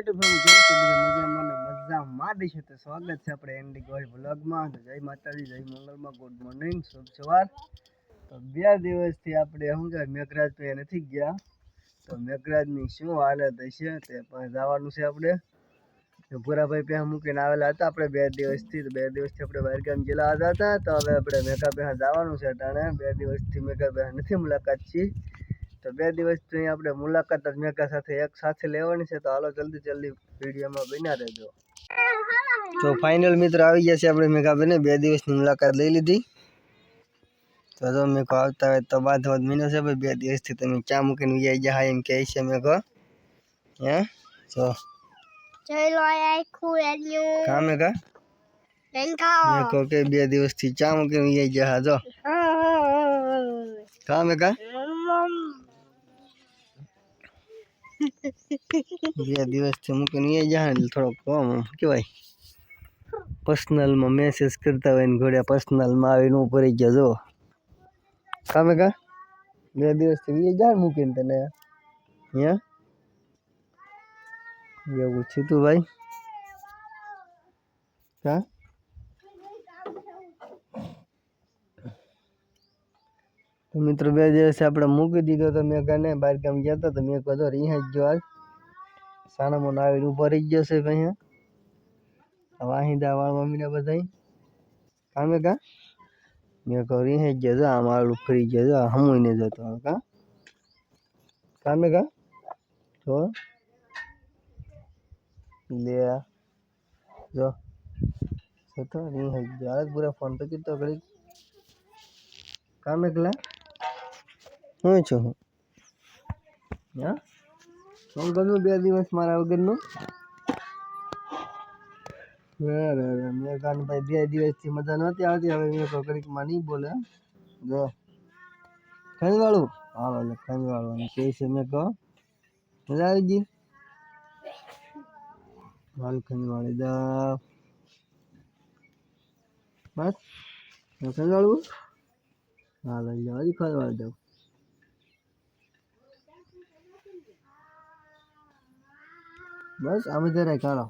YouTube family તો સ્વાગત છે આપણે એન્ડી ગોલ તો જય માતાજી, જય મંગળમાં ગુડ મોર્નિંગ, શુભ તો બે દિવસથી આપણે શું કહેવાય મેઘરાજ પાસે નથી ગયા. તો મેઘરાજની શું હાલત હશે તે પણ જવાનું છે આપણે. તો ભૂરાભાઈ મૂકીને આવેલા હતા આપણે બે દિવસથી. તો બે દિવસથી આપણે બહારગામ આવ્યા હતા. તો હવે આપણે મેઘા પાસે જવાનું છે અટાણે. બે દિવસથી મેઘા પાસે નથી મુલાકાત છીએ તો બે દિવસથી આપણે મુલાકાત જ મેઘા સાથે એક સાથે લેવાની છે તો હાલો જલ્દી જલ્દી વિડીયોમાં બન્યા રહેજો તો ફાઇનલ મિત્રો આવી ગયા છે આપણે મેઘાબેને બે દિવસની મુલાકાત લઈ લીધી તો જો મેઘો આવતા હોય તો બાદ બાદ મહિનો છે ભાઈ બે દિવસથી તમે ચા મૂકીને ઉઈ ગયા એમ કહે છે મેઘો હે જો ચલો આખું એનું કા મેઘા લંકાઓ મેઘો કે બે દિવસથી ચા મૂકીને ઉઈ ગયા જો કા મેઘા બે દિવસથી મૂકીને ઉઈ ગયા એટલે થોડોક આમ કહેવાય પર્સનલમાં મેસેજ કરતા હોય ને ઘોડે પર્સનલમાં આવીને ઉપર ગયા જો કામે કા બે દિવસથી વી જાય મૂકીને તને હે એવું છે તું ભાઈ કા તો મિત્રો બે દિવસે આપણે મૂકી દીધો તો મેં ગાને બહાર ગામ ગયા હતા તો મેં કીધું રીહાઈ જ ગયો આજ સાનામાં આવીને ઊભો રહી ગયો છે ભાઈ અહીંયા વાહિંદા વાળા મમ્મીને બધાય કામે કા મેં કહું રીહાઈ ગયા જો આમ આડું ફરી ગયા જો હમુઈને જતો હવે કા કામે કા જો લે જો જતો રીહાઈ ગયો હાલ પૂરા ફોન તો કીધો ઘડી કામે કલા હું છું. હું? શું ગમ્યું બે દિવસ મારા વગરનું? બરાબર મેં કાન ભાઈ બે દિવસથી મજા નહોતી આવતી, હવે મેં કહું માં નહીં બોલે. જો. ખંડવાળું હા, એટલે ખંડવાળું કહે છે મેં કહો? મજા આવી ગઈ? હાલ ખંડવાળી દા બસ? ખંડવાળું હા, લઈ જાઓ, હજી ખંજવાળી દઉં બસ, આમ જરાય કાળો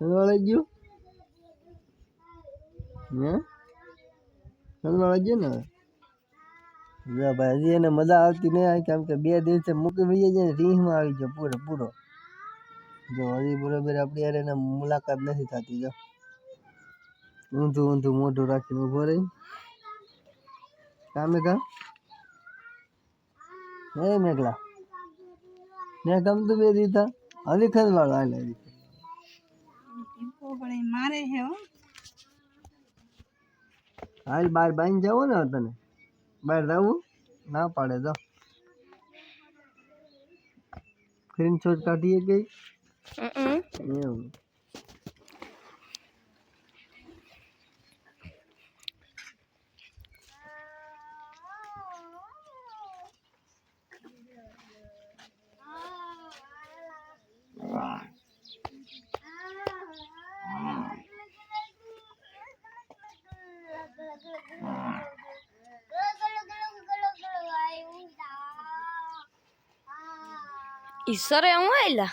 ખંજવાળી ગયું. હે? ખંજવાળી ગયું ને? જો ભાઈ, હજી એને મજા આવતી નહીં આવી, કેમ કે બે દિવસે મૂકી વહી જાય ને રીંહમાં આવી ગયો પૂરો પૂરો. જો, હજી બરોબર આપણી યાર એને મુલાકાત નથી થતી, જો. ઊંધું ઊંધું, મોઢું રાખીને ઊભો રહી. કામે કા હે, મેઘલા? મેં ગમતું બે દીધા હજી ખંજવાળો હાલ હજી મારે હે હો હાલ બહાર બાઈને જવું ને તને બહાર જવું ના પાડે તો સ્ક્રીનશોટ કાઢીએ ગઈ એવું ઈશ્વરે હું આયલા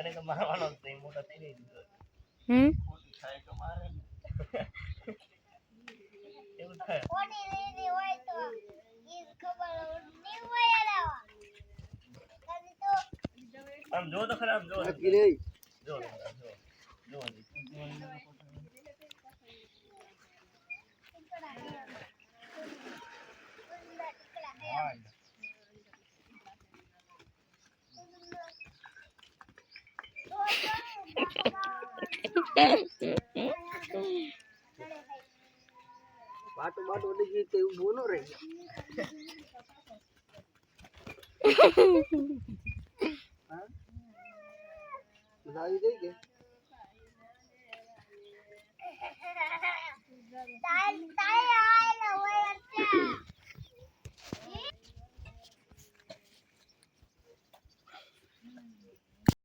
હા? લે લે આ. અરે ઓ મેળ નો આવે. કાંઈ ના? મારી થી મજા નહીં તો ને તને જો નક્કી રે પાટું બાટો બાટો વધી ગઈ તો એવું બોલો રહી મજા આવી ગઈ કે